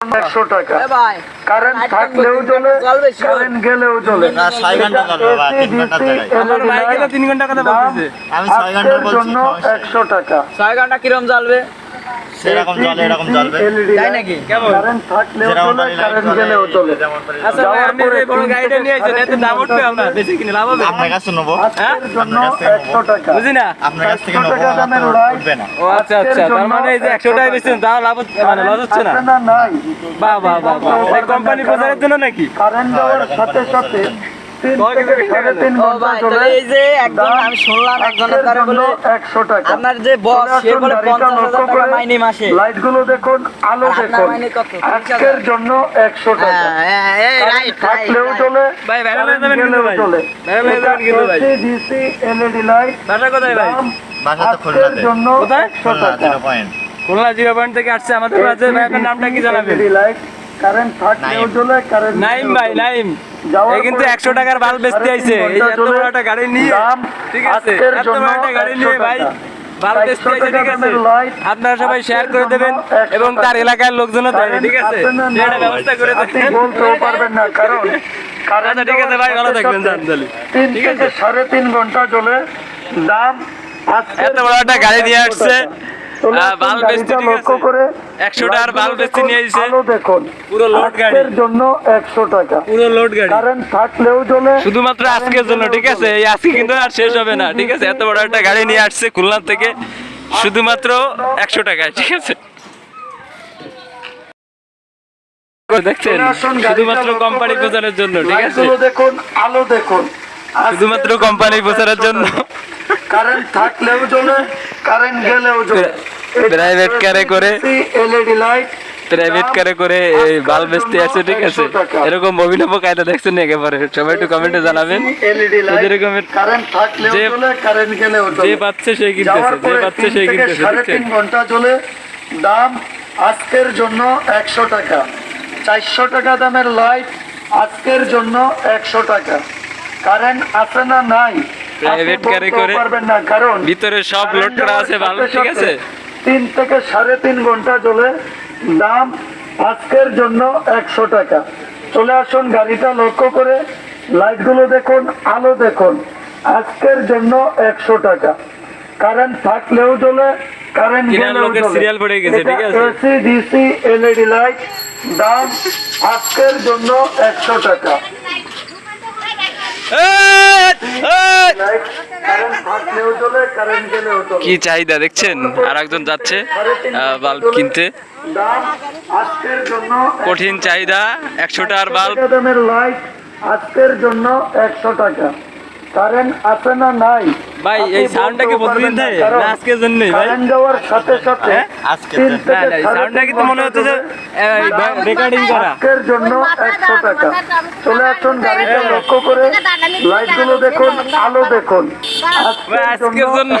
একশো টাকা। এ কারেন্ট থাকলেও চলে কারেন্ট গেলেও চলে। ছয় ঘণ্টা তিন ঘণ্টার জায়গায়। আমার বাইকে তো তিন ঘণ্টা কথা বলতেছে। আমি ছয় ঘণ্টা আজকের বলছি, জন্য একশো টাকা। ছয় ঘণ্টা কিরম জ্বলবে সেরকম জলে এরকম জ্বলবে। তাই নাকি? কেমন? কারেন্ট যেরকম চলে কারেন্ট গেলেও চলে। আচ্ছা ভাই আপনি বড় গাড়িটা নিয়ে সাড়ে এত দাম উঠবে আপনার বেশি কিনে লাভ হবে? আপনার কাছে নেব। জন্য আপনার টাকা। বুঝি না? আপনার কাছ থেকে 100 নেব দামের না। ও আচ্ছা আচ্ছা তার মানে এই যে একশো টাকা বেশি তাও লাভ হচ্ছে মানে লস হচ্ছে না? না নাই। বাহ বাহ বাহ বাহ। কোম্পানি প্রচারের জন্য নাকি? কারেন্ট দেওয়ার সাথে সাথে আপনার যে বস সে বলে পঞ্চাশ হাজার টাকা মাইনে মাসে। লাইটগুলো দেখুন আলো দেখুন। মাইনে কত? তিরিশ আজকের জন্য একশো টাকা। হ্যাঁ, হ্যাঁ, থাকলেও চলে হয়ে। চলে। এলইডি লাইট কোথায় ভাই? বাসা তো জন্য একশো খুলনা টাকা। Zero point Khulna zero point থেকে আসছে আমাদের কাছে ভাই নামটা কি জানাবেন? লাইট কারেন্ট থাকলেও নাইম। চলে কারেন্ট নাইম ভাই নাইম এই কিন্তু একশো টাকার বাল্ব বেচতে আইছে। এই এত বড় একটা গাড়ি নিয়ে। ঠিক আছে? এত বড় একটা গাড়ি নিয়ে ভাই আপনারা সবাই শেয়ার করে দেবেন এবং তার এলাকার লোকজনও ঠিক আছে? কারেন্ট আছে না? সেটা নাই? ব্যবস্থা করে দেবেন বলতেও পারবেন না কারণ আচ্ছা ঠিক আছে ভাই ভালো থাকবেন ঠিক আছে। সাড়ে তিন ঘণ্টা চলে। দাম এত বড় একটা গাড়ি নিয়ে আসছে। চলে আহ, আসুন, বাল্ব বেচতে গাড়িটা ঠিক লক্ষ্য করে 100 টাকার বাল্ব বেচতে নিয়ে আইছে। দেখুন। পুরো লোড গাড়ি। জন্য একশো টাকা। পুরো লোড গাড়ি। কারেন্ট থাকলেও চলে শুধুমাত্র আজকের জন্য ঠিক আছে? এই আজকে কিন্তু আর শেষ হবে না ঠিক আছে? এত বড় একটা গাড়ি নিয়ে আসছে খুলনা থেকে শুধুমাত্র একশো টাকায় ঠিক আছে? দেখছেন শুধুমাত্র কোম্পানি প্রচারের জন্য ঠিক আছে? দেখুন আলো দেখুন। শুধুমাত্র কোম্পানি প্রচারের জন্য। কারেন্ট থাকলেও চলে কারেন্ট গেলেও প্রাইভেট কারে করে এলইডি লাইট প্রাইভেট কারে করে এই বাল্ব বেচতে আছে ঠিক আছে? এরকম অভিনব কায়দা দেখছেন না একেবারে? সবাই একটু কমেন্টে জানাবেন। এলইডি লাইট এরকমের যে- কারেন্ট গেলেও যে পাচ্ছে সেই কিনতেছে যে পাচ্ছে থেকে কিনতেছে তিন ঘণ্টা চলে দাম আজকের জন্য একশো টাকা। চারশো টাকা দামের লাইট আজকের জন্য একশো টাকা। কারেন্ট আছে না নাই? বলতেও করে পারবেন না কারণ ভিতরে সব লোড করা আছে বাল্ব ঠিক আছে? তিন থেকে সাড়ে তিন ঘণ্টা চলে। দাম আজকের জন্য একশো টাকা। চলে আসুন গাড়িটা লক্ষ্য করে। লাইটগুলো দেখুন আলো দেখুন। আজকের জন্য একশো টাকা। কারেন্ট থাকলেও চলে কারেন্ট লোকের serial পড়ে গেছে, ঠিক আছে? এসি ডিসি এলইডি লাইট দাম আজকের জন্য একশো টাকা লাইট কারেন্ট থাকলেও চলে কারেন্ট গেলেও চলে কি চাহিদা দেখছেন? আর একজন যাচ্ছে বাল্ব কিনতে। কঠিন চাহিদা একশো টাকার বাল্ব। লাইট আজকের জন্য একশো টাকা কারেন্ট না নাই ভাই। এই সাউন্ডটা কি বলতেও না, থাকে কারণ না আজকের হ্যাঁ? মনে হচ্ছে যে রেকর্ডিং টাকা। গাড়িটা লক্ষ্য করে। লাইটগুলো দেখুন আলো দেখুন। আজকের জন্য।